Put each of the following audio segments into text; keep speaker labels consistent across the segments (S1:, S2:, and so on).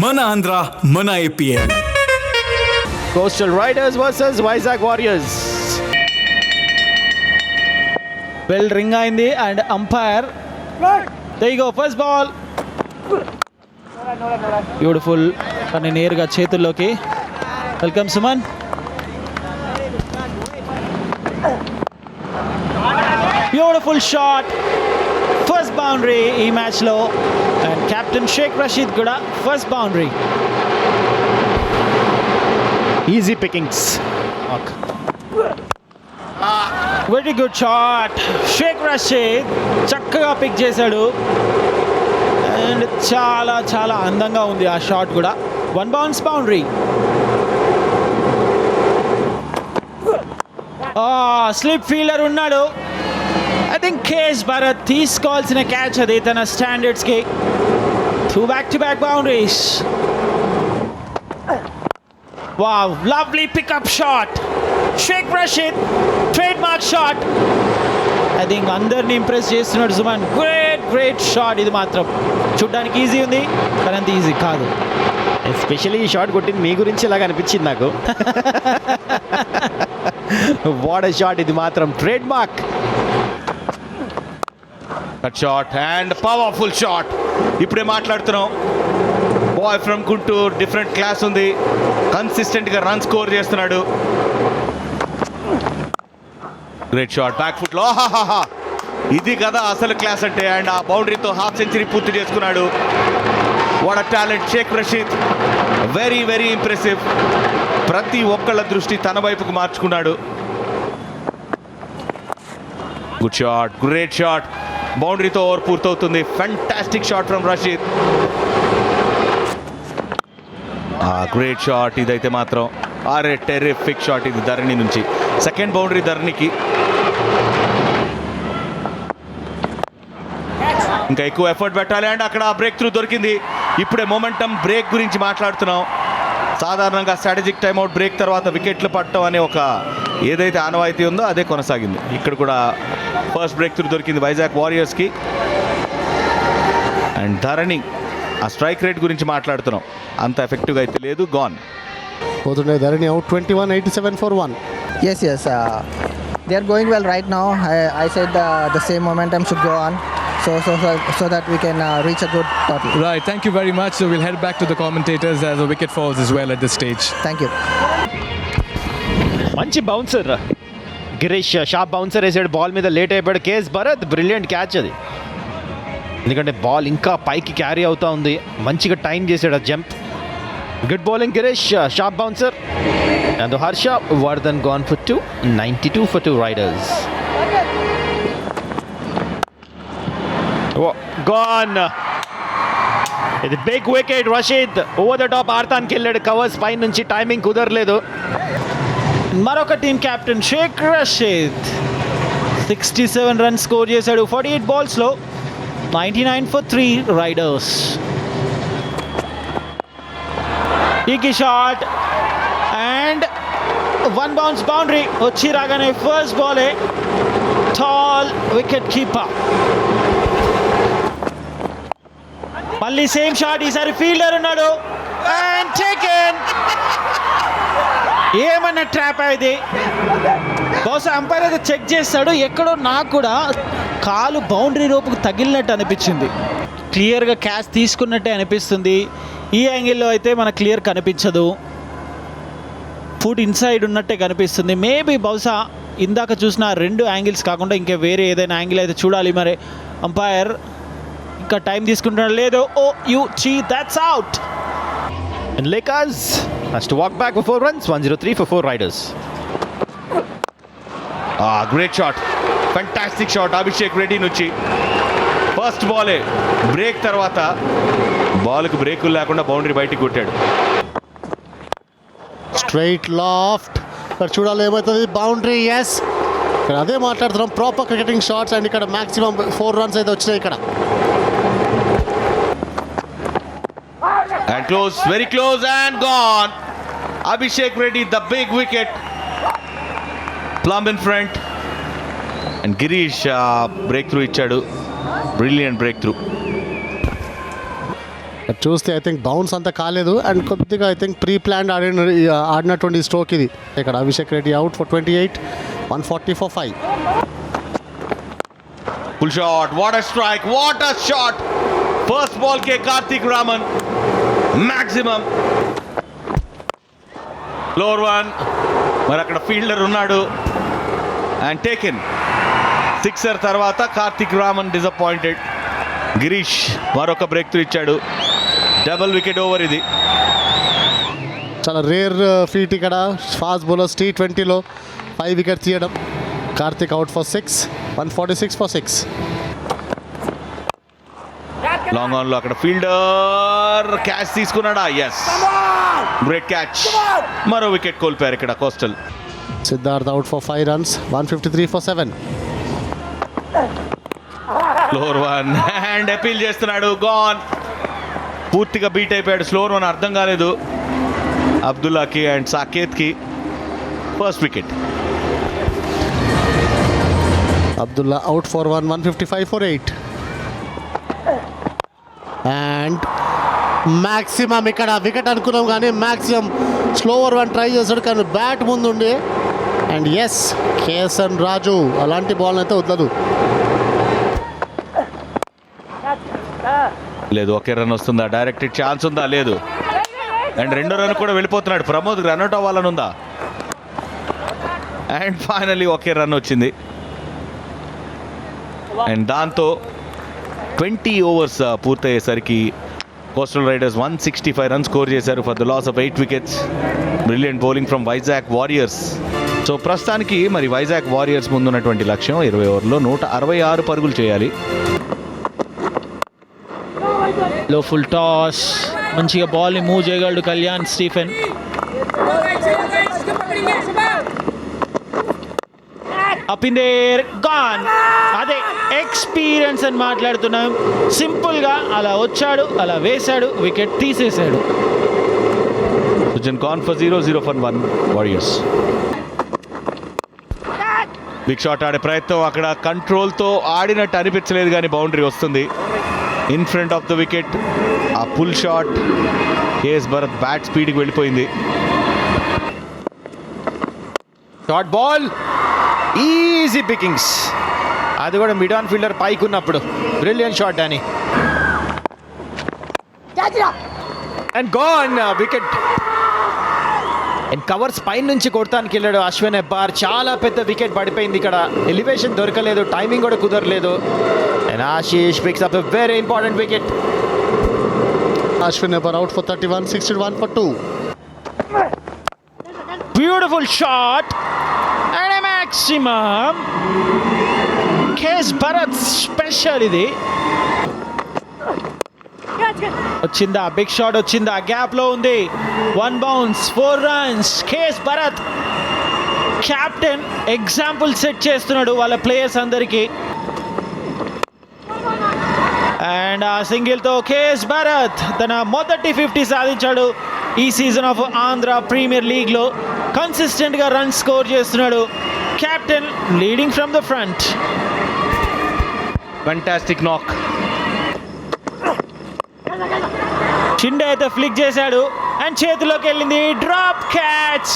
S1: మన ఆంధ్ర మన APL
S2: Coastal Riders versus Vizag Warriors bell ring అయింది and umpire go first ball beautiful కానీ నేరుగా చేతుల్లోకి. Welcome Suman beautiful shot first boundary ఈ మ్యాచ్లో అండ్ కెప్టెన్ షేక్ రషీద్ కూడా first boundary
S3: easy pickings
S2: very good shot Shaik Rasheed చక్కగా pick చేశాడు. And చాలా చాలా అందంగా ఉంది ఆ షాట్ కూడా. One bounce boundary slip fielder ఉన్నాడు. ఐ థింక్ కేస్ భరత్ తీసుకోవాల్సిన క్యాచ్ అది తన స్టాండర్డ్స్కి two back to back boundaries wow lovely pickup shot Shaik Rasheed trade mark shot I think అందరిని ఇంప్రెస్ చేస్తున్నాడు సుమన్. గ్రేట్ గ్రేట్ షాట్ ఇది మాత్రం. చూడ్డానికి ఈజీ ఉంది కానీ అంత ఈజీ కాదు.
S3: ఎస్పెషల్లీ ఈ షాట్ కొట్టింది మీ గురించి ఇలాగ అనిపించింది నాకు. వాట్ షాట్ ఇది మాత్రం. Trade mark
S4: shot and powerful shot ఇప్పుడే మాట్లాడుతున్నాం. Boy from Guntur different class ఉంది. కన్సిస్టెంట్గా రన్ స్కోర్ చేస్తున్నాడు. గ్రేట్ షాట్ బ్యాక్ ఫుట్లో. ఇది కదా అసలు క్లాస్ అంటే. అండ్ ఆ బౌండరీతో హాఫ్ సెంచరీ పూర్తి చేసుకున్నాడు. వాడ talent Sheikh Rashid very very impressive ప్రతి ఒక్కళ్ళ దృష్టి తన వైపుకు మార్చుకున్నాడు. గుడ్ షాట్ గ్రేట్ షాట్ బౌండరీతో ఓవర్ పూర్తవుతుంది fantastic shot from Rashid great shot ఇదైతే మాత్రం. ఆరే టెరిఫిక్ షాట్ ఇది ధరణి నుంచి. సెకండ్ బౌండరీ ధరణికి. ఇంకా ఎక్కువ ఎఫర్ట్ పెట్టాలి. అండ్ అక్కడ బ్రేక్ త్రూ దొరికింది. ఇప్పుడే మొమెంటం బ్రేక్ గురించి మాట్లాడుతున్నాం. సాధారణంగా స్ట్రాటజిక్ టైమ్అవుట్ బ్రేక్ తర్వాత వికెట్లు పట్టడం అనే ఒక ఏదైతే ఆనవాయితీ ఉందో అదే కొనసాగింది. ఇక్కడ కూడా ఫస్ట్ బ్రేక్ త్రూ దొరికింది వైజాగ్ వారియర్స్కి అండ్ ధరణి ఆ స్ట్రైక్ రేట్ గురించి మాట్లాడుతున్నాం అంత ఎఫెక్టివ్గా అయితే లేదు గాన్
S5: పోతుండే Dharani out twenty one eighty seven four one
S6: Yes, yes. Uh, they are going well right now. I, I said uh, the same momentum should go on, so so so, so that we can uh, reach a good total.
S7: Right, thank you very much. So we'll head back to the commentators as the wicket falls as well at this stage.
S6: Thank you.
S3: మంచి bouncer Girish shop bouncer వేసాడు. Ball మీద late అయిపోయాడు. KS Bharat brilliant catch అది. ఎందుకంటే ball ఇంకా పైకి carry అవుతా ఉంది. మంచిగా టైం చేశాడు ఆ jump good bowling Girish sharp bouncer and Harsha Vardhan gone for two ninety two for two Riders gone ఇది big wicket Rasheed over the top ఆడతానికి వెళ్ళాడు కవర్స్ పై నుంచి టైమింగ్ కుదరలేదు.
S2: మరొక team captain Shaik Rasheed. Sixty seven runs score చేశాడు. Forty eight బాల్స్లో ninety nine for three Riders ఈకి shot and one bounce boundary వచ్చి రాగానే ఫస్ట్ బాలే టాల్ వికెట్ కీపర్ మళ్ళీ సేమ్ షాట్ ఈసారి ఫీల్డర్ ఉన్నాడు. అండ్ టేకెన్ ఏమన్నా ట్రాప్ ఇది? బహుశా అంపైర్ అయితే చెక్ చేస్తాడు. ఎక్కడో నాకు కూడా కాలు బౌండరీ రూపుకు తగిలినట్టు అనిపించింది. క్లియర్గా క్యాచ్ తీసుకున్నట్టే అనిపిస్తుంది. ఈ యాంగిల్లో అయితే మనకు క్లియర్ కనిపించదు. ఫుట్ ఇన్సైడ్ ఉన్నట్టే కనిపిస్తుంది. మేబీ బహుశా ఇందాక చూసిన రెండు యాంగిల్స్ కాకుండా ఇంకా వేరే ఏదైనా యాంగిల్ అయితే చూడాలి మరి. అంపైర్ ఇంకా టైం తీసుకుంటున్నాడు. లేదు. ఓ యూ చీ that's out
S3: And Lakers has to walk back for four runs, 103 for four riders.
S4: Great shot fantastic shot Abhishek Reddy నుంచి ఫస్ట్ బాలే బ్రేక్ తర్వాత బాల్కు బ్రేకులు లేకుండా బౌండరీ బయటికి కొట్టాడు.
S5: స్ట్రైట్ లాఫ్ట్ ఇక్కడ చూడాలి ఏమవుతుంది? బౌండరీ ఎస్ ఇక్కడ అదే మాట్లాడుతున్నాం. ప్రాపర్ క్రికెటింగ్ షాట్స్ అండ్ ఇక్కడ మ్యాక్సిమం ఫోర్ రన్స్ అయితే వచ్చినాయి ఇక్కడ.
S4: Close very close and gone Abhishek Reddy the big wicket plumb in front and Girish breakthrough ఇచ్చాడు. బ్రిలియంట్ బ్రేక్ త్రూ
S5: చూస్తే ఐ థింక్ బౌన్స్ అంత కాలేదు. అండ్ కొద్దిగా ఐ థింక్ ప్రీ ప్లాన్ ఆడిన ఆడినటువంటి స్ట్రోక్ ఇది. ఇక్కడ Abhishek Reddy out for twenty eight one forty four five
S4: full shot what a strike what a shot first ball K Karthik Raman maximum floor one మరి అక్కడ fielder ఉన్నాడు. And taken sixer తర్వాత Karthik Raman disappointed Girish మరొక breakthrough ఇచ్చాడు. Double wicket over ఇది.
S5: చాలా rare feat ఇక్కడ. Fast bowlers T ట్వంటీలో ఫైవ్ వికెట్ తీయడం. Karthik out for six one forty six for six
S4: long ఆన్లో అక్కడ ఫీల్డర్ క్యాచ్ తీసుకున్నాడా? ఎస్ గ్రేట్ క్యాచ్ మరో వికెట్ కోల్పోయారు ఇక్కడ Coastal.
S5: Siddharth out for five runs one fifty three for seven
S4: slower one and appeal చేస్తున్నాడు. Gone పూర్తిగా beat అయిపోయాడు. Slower one అర్థం కాలేదు. అబ్దుల్లాకి and సాకేత్కి first wicket
S5: Abdullah out for one one fifty five for eight and maximum ఇక్కడ wicket అనుకున్నాం కానీ maximum slower one try చేశాడు కానీ బ్యాట్ ముందుండి. అండ్ ఎస్ కేసన్ రాజు అలాంటి బాల్ అయితే వదలదు.
S4: లేదు ఒకే రన్ వస్తుందా? డైరెక్ట్ ఛాన్స్ ఉందా? లేదు. అండ్ రెండో రన్ కూడా వెళ్ళిపోతున్నాడు. ప్రమోద్ రన్అట్ అవ్వాలని ఉందా అండ్ ఫైనలీ ఒకే రన్ వచ్చింది. అండ్ దాంతో twenty overs పూర్తయ్యేసరికి Coastal Riders one sixty five run score చేశారు for the loss of eight wickets. Brilliant bowling from Vizag Warriors. So ప్రస్తుతానికి మరి వైజాగ్ వారియర్స్ ముందున్నటువంటి లక్ష్యం ఇరవై ఓవర్లో నూట అరవై ఆరు పరుగులు చేయాలి.
S2: లో ఫుల్ టాస్ మంచిగా బాల్ని మూవ్ చేయగలడు Kalyan Stephen. Up in there gone. అదే ఎక్స్పీరియన్స్ అని మాట్లాడుతున్నాం. సింపుల్గా అలా వచ్చాడు అలా వేశాడు వికెట్ తీసేశాడు.
S4: Sujan gone for zero zero for one Warriors. Big shot ఆడే ప్రయత్నం అక్కడ కంట్రోల్తో ఆడినట్టు అనిపించలేదు కానీ బౌండరీ వస్తుంది. In front of the wicket ఆ pull shot. KS Bharat bat స్పీడ్కి వెళ్ళిపోయింది.
S3: Short ball. ఈజీ పికింగ్స్ అది కూడా మిడ్ ఆన్ ఫీల్డర్ పైకి ఉన్నప్పుడు. బ్రిలియన్ షాట్ అని and gone wicket and covers పైన నుంచి కొడతానికి వెళ్ళాడు అశ్విన్ ఎబ్బార్. చాలా పెద్ద వికెట్ పడిపోయింది ఇక్కడ. ఎలివేషన్ దొరకలేదు టైమింగ్ కూడా కుదరలేదు. And Ashish picks up very important wicket
S5: Ashwin Hebbar out for thirty one sixty one for two
S2: beautiful shot maximum KS Bharat special ఇది. వచ్చిందా? బిగ్ షాట్ వచ్చిందా? గ్యాప్లో ఉంది. One bounce four runs KS Bharat captain example set చేస్తున్నాడు వాళ్ళ players అందరికీ. And ఆ సింగిల్తో KS Bharat తన మొదటి ఫిఫ్టీ సాధించాడు ఈ సీజన్ ఆఫ్ ఆంధ్ర ప్రీమియర్ లీగ్లో కన్సిస్టెంట్గా రన్ స్కోర్ చేస్తున్నాడు. Captain leading from the front
S4: fantastic knock
S2: Shinde అయితే ఫ్లిక్ చేశాడు అండ్ చేతిలోకి వెళ్ళింది. డ్రాప్ క్యాచ్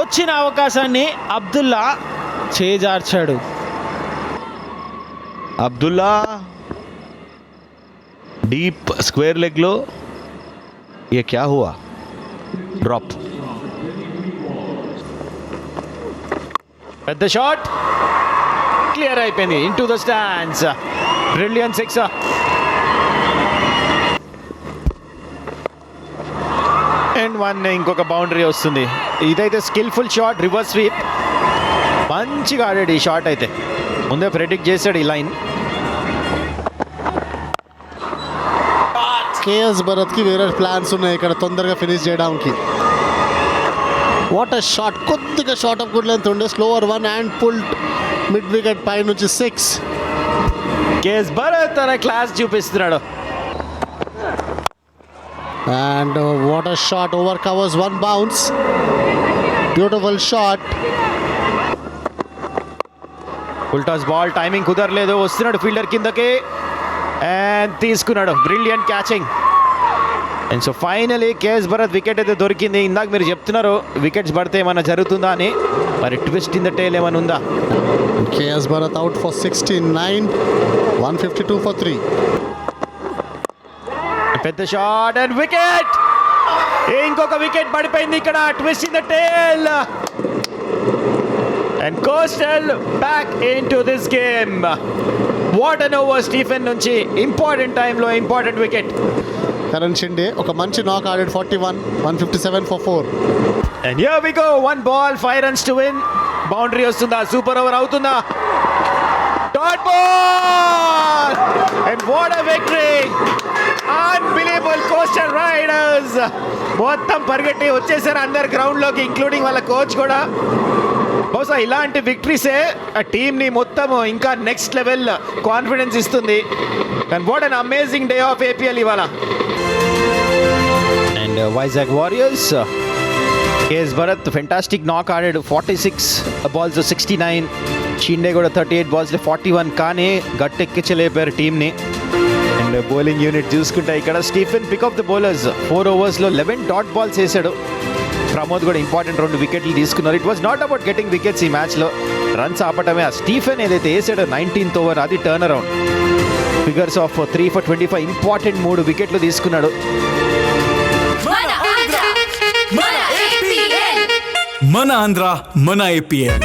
S2: వచ్చిన అవకాశాన్ని అబ్దుల్లా చేజార్చాడు.
S4: అబ్దుల్లా డీప్ స్క్వేర్ లెగ్లో ఏ క్యా హువా? డ్రాప్
S3: పెద్ద షాట్. క్లియర్ అయిపోయింది. Into the stands brilliant six and one ఇంకొక బౌండరీ వస్తుంది. ఇదైతే స్కిల్ఫుల్ షాట్ రివర్స్ స్వీప్ మంచిగా ఆడాడు ఈ షాట్ అయితే. ముందే ప్రెడిక్ట్ చేశాడు ఈ లైన్
S5: కేఎస్ భరత్కి వేరే ప్లాన్స్ ఉన్నాయి. ఇక్కడ తొందరగా ఫినిష్ చేయడానికి. వాట్ అ షాట్ కొద్దిగా షార్ట్ ఆఫ్ గుడ్ లెంత్ ఉండే. Slower one and pull mid wicket పై నుంచి సిక్స్
S3: కేఎస్ భరత్ తన క్లాస్ చూపిస్తున్నాడు.
S5: And what a shot over covers one bounce beautiful shot
S3: full toss ball timing కుదరలేదు. వస్తున్నాడు fielder కిందకి. And తీసుకున్నాడు. Brilliant catching and so finally KS Bharat wicket అయితే దొరికింది. ఇందాక మీరు చెప్తున్నారు వికెట్స్ పడితే ఏమైనా జరుగుతుందా అని. మరి ట్విస్ట్ ఇన్ ద టేల్ ఏమైనా ఉందా?
S5: KS Bharat out for sixty nine one fifty two for three
S3: పెద్ద షాట్ అండ్ వికెట్ ఇంకొక వికెట్ పడిపోయింది ఇక్కడ twist in the tail and Coastal back into this game what an over Stephen నుంచి important టైంలో important wicket
S5: Karan Shinde ఒక మంచి knock ఆడాడు forty one one fifty seven for four
S3: and here we go one ball five runs to win boundary వస్తుందా? Super over అవుతుందా? Dot ball and what a victory unbelievable Coastal Riders మొత్తం పరిగెట్టి వచ్చేసారు అందరు గ్రౌండ్లోకి including వాళ్ళ coach కూడా. బహుశా ఇలాంటి విక్టరీసే ఆ టీంని మొత్తం ఇంకా నెక్స్ట్ లెవెల్ కాన్ఫిడెన్స్ ఇస్తుంది. And what an amazing day of APL ఇవాళ. And Vizag Warriors KS Bharat fantastic knock ఆడాడు forty six balls sixty nine Shinde కూడా థర్టీ ఎయిట్ బాల్స్లో ఫార్టీ వన్ కానీ గట్టెక్కించలేపారు టీంని అండ్ బౌలింగ్ యూనిట్ చూసుకుంటే ఇక్కడ Stephen pickup of the bowlers four ఓవర్స్లో eleven dot balls వేసాడు ప్రమోద్ కూడా ఇంపార్టెంట్ రెండు వికెట్లు తీసుకున్నారు. It was not about getting wickets ఈ మ్యాచ్లో రన్స్ ఆపటమే ఆ స్టీఫెన్ ఏదైతే వేసాడో నైన్టీన్త్ ఓవర్ అది turn around figures of three for twenty five important మూడు వికెట్లు తీసుకున్నాడు.
S8: మన ఆంధ్ర మన ఏపీఎల్